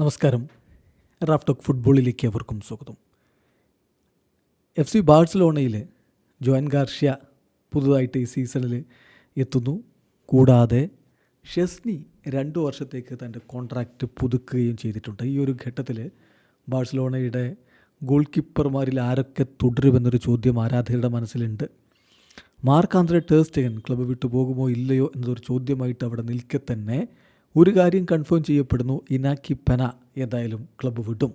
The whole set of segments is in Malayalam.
നമസ്കാരം. റാഫ് ടോക്ക് ഫുട്ബോളിലേക്ക് അവർക്കും സ്വാഗതം. എഫ് സി ബാഴ്സലോണയിൽ ജോൻ ഗാർഷ്യ പുതുതായിട്ട് ഈ സീസണിൽ എത്തുന്നു. കൂടാതെ ഷെസ്നി രണ്ട് വർഷത്തേക്ക് തന്റെ കോൺട്രാക്റ്റ് പുതുക്കുകയും ചെയ്തിട്ടുണ്ട്. ഈ ഒരു ഘട്ടത്തിൽ ബാഴ്സലോണയുടെ ഗോൾ കീപ്പർമാരിൽ ആരൊക്കെ തുടരുമെന്നൊരു ചോദ്യം ആരാധകരുടെ മനസ്സിലുണ്ട്. മാർക്ക് ആന്ത്രെ ടേസ്റ്റഗൻ ക്ലബ്ബ് വിട്ടു പോകുമോ ഇല്ലയോ എന്നതൊരു ചോദ്യമായിട്ട് അവിടെ നിൽക്കെ തന്നെ ഒരു കാര്യം കൺഫേം ചെയ്യപ്പെടുന്നു ഇനാക്കി പെന എന്തായാലും ക്ലബ്ബ് വിടും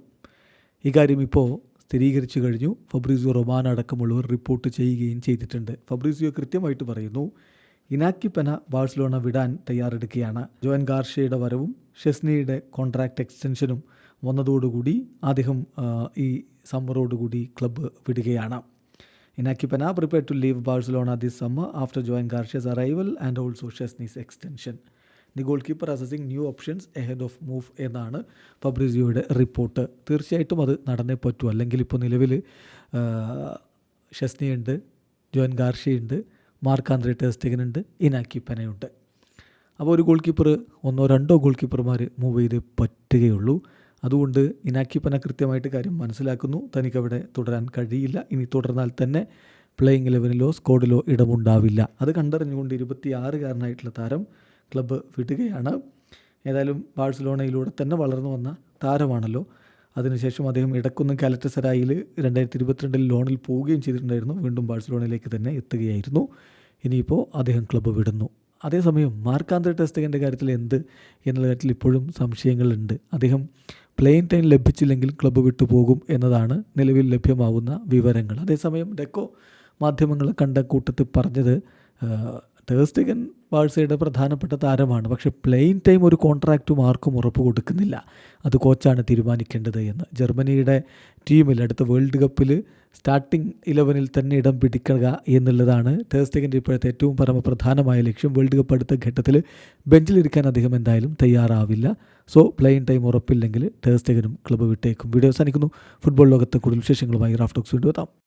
ഇക്കാര്യം ഇപ്പോൾ സ്ഥിരീകരിച്ചു കഴിഞ്ഞു. ഫബ്രീസിയോ റൊമാൻ അടക്കമുള്ളവർ റിപ്പോർട്ട് ചെയ്യുകയും ചെയ്തിട്ടുണ്ട്. ഫബ്രീസിയോ കൃത്യമായിട്ട് പറയുന്നു ഇനാക്കി പെന ബാഴ്സലോണ വിടാൻ തയ്യാറെടുക്കുകയാണ്. ജോൻ ഗാർഷയുടെ വരവും ഷെസ്നിയുടെ കോൺട്രാക്റ്റ് എക്സ്റ്റൻഷനും വന്നതോടുകൂടി അദ്ദേഹം ഈ സമ്മറോടുകൂടി ക്ലബ്ബ് വിടുകയാണ്. Inaki Pena prepare to leave Barcelona this summer after Joan Garcia's arrival and also Szczesny's extension. The goalkeeper assessing new options ahead of move എന്നാണ് ഫബ്രിസിയോയുടെ റിപ്പോർട്ട്. തീർച്ചയായിട്ടും അത് നടന്നേ പറ്റൂ. അല്ലെങ്കിൽ ഇപ്പോൾ നിലവിൽ ഷസ്നിയുണ്ട് ജോൻ ഗാർഷിയുണ്ട് മാർക്ക് ആന്ത്രി ടേസ്റ്റഗനുണ്ട് ഇനാക്കി പെനയുണ്ട്. അപ്പോൾ ഒരു ഗോൾ കീപ്പർ ഒന്നോ രണ്ടോ ഗോൾ കീപ്പർമാർ മൂവ് ചെയ്ത് പറ്റുകയുള്ളൂ. അതുകൊണ്ട് ഇനാക്കിപ്പന കൃത്യമായിട്ട് കാര്യം മനസ്സിലാക്കുന്നു. തനിക്കവിടെ തുടരാൻ കഴിയില്ല. ഇനി തുടർന്നാൽ തന്നെ പ്ലേയിങ് ഇലവനിലോ സ്കോഡിലോ ഇടമുണ്ടാവില്ല. അത് കണ്ടറിഞ്ഞുകൊണ്ട് ഇരുപത്തിയാറുകാരനായിട്ടുള്ള താരം ക്ലബ്ബ് വിടുകയാണ്. ഏതായാലും ബാഴ്സലോണയിലൂടെ തന്നെ വളർന്നു വന്ന താരമാണല്ലോ. അതിനുശേഷം അദ്ദേഹം ഇടക്കൊന്നും കാലറ്റസരായിൽ രണ്ടായിരത്തി ഇരുപത്തിരണ്ടിൽ ലോണിൽ പോവുകയും ചെയ്തിട്ടുണ്ടായിരുന്നു. വീണ്ടും ബാഴ്സലോണയിലേക്ക് തന്നെ എത്തുകയായിരുന്നു. ഇനിയിപ്പോൾ അദ്ദേഹം ക്ലബ്ബ് വിടുന്നു. അതേസമയം മാർക്കാന്തര ടെസ്റ്റകന്റെ കാര്യത്തിൽ എന്ത് എന്നുള്ള കാര്യത്തിൽ ഇപ്പോഴും സംശയങ്ങളുണ്ട്. അദ്ദേഹം പ്ലെയിൻ ടൈം ലഭിച്ചില്ലെങ്കിൽ ക്ലബ്ബ് വിട്ടുപോകും എന്നതാണ് നിലവിൽ ലഭ്യമാവുന്ന വിവരങ്ങൾ. അതേസമയം ഡെക്കോ മാധ്യമങ്ങൾ കണ്ട കൂട്ടത്തിൽ പറഞ്ഞത് ടേസ്റ്റഗൻ ബാഴ്സയുടെ പ്രധാനപ്പെട്ട താരമാണ്. പക്ഷെ പ്ലെയിൻ ടൈം ഒരു കോൺട്രാക്റ്റും ആർക്കും ഉറപ്പ് കൊടുക്കുന്നില്ല. അത് കോച്ചാണ് തീരുമാനിക്കേണ്ടത് എന്ന്. ജർമ്മനിയുടെ ടീമിൽ അടുത്ത വേൾഡ് കപ്പിൽ സ്റ്റാർട്ടിംഗ് ഇലവനിൽ തന്നെ ഇടം പിടിക്കുക എന്നുള്ളതാണ് ടേസ്റ്റഗന്റെ ഇപ്പോഴത്തെ ഏറ്റവും പരമപ്രധാനമായ ലക്ഷ്യം. വേൾഡ് കപ്പ് അടുത്ത ഘട്ടത്തിൽ ബെഞ്ചിലിരിക്കാൻ അദ്ദേഹം എന്തായാലും തയ്യാറാവില്ല. സോ പ്ലെയിൻ ടൈം ഉറപ്പില്ലെങ്കിൽ ടേസ്റ്റഗനും ക്ലബ്ബ് വിട്ടേക്കും. വീഡിയോ അവസാനിക്കുന്നു. ഫുട്ബോൾ ലോകത്തെ കൂടുതൽ വിശേഷങ്ങളുമായി റാഫ്റ്റോക്സ് വീണ്ടും എത്താം.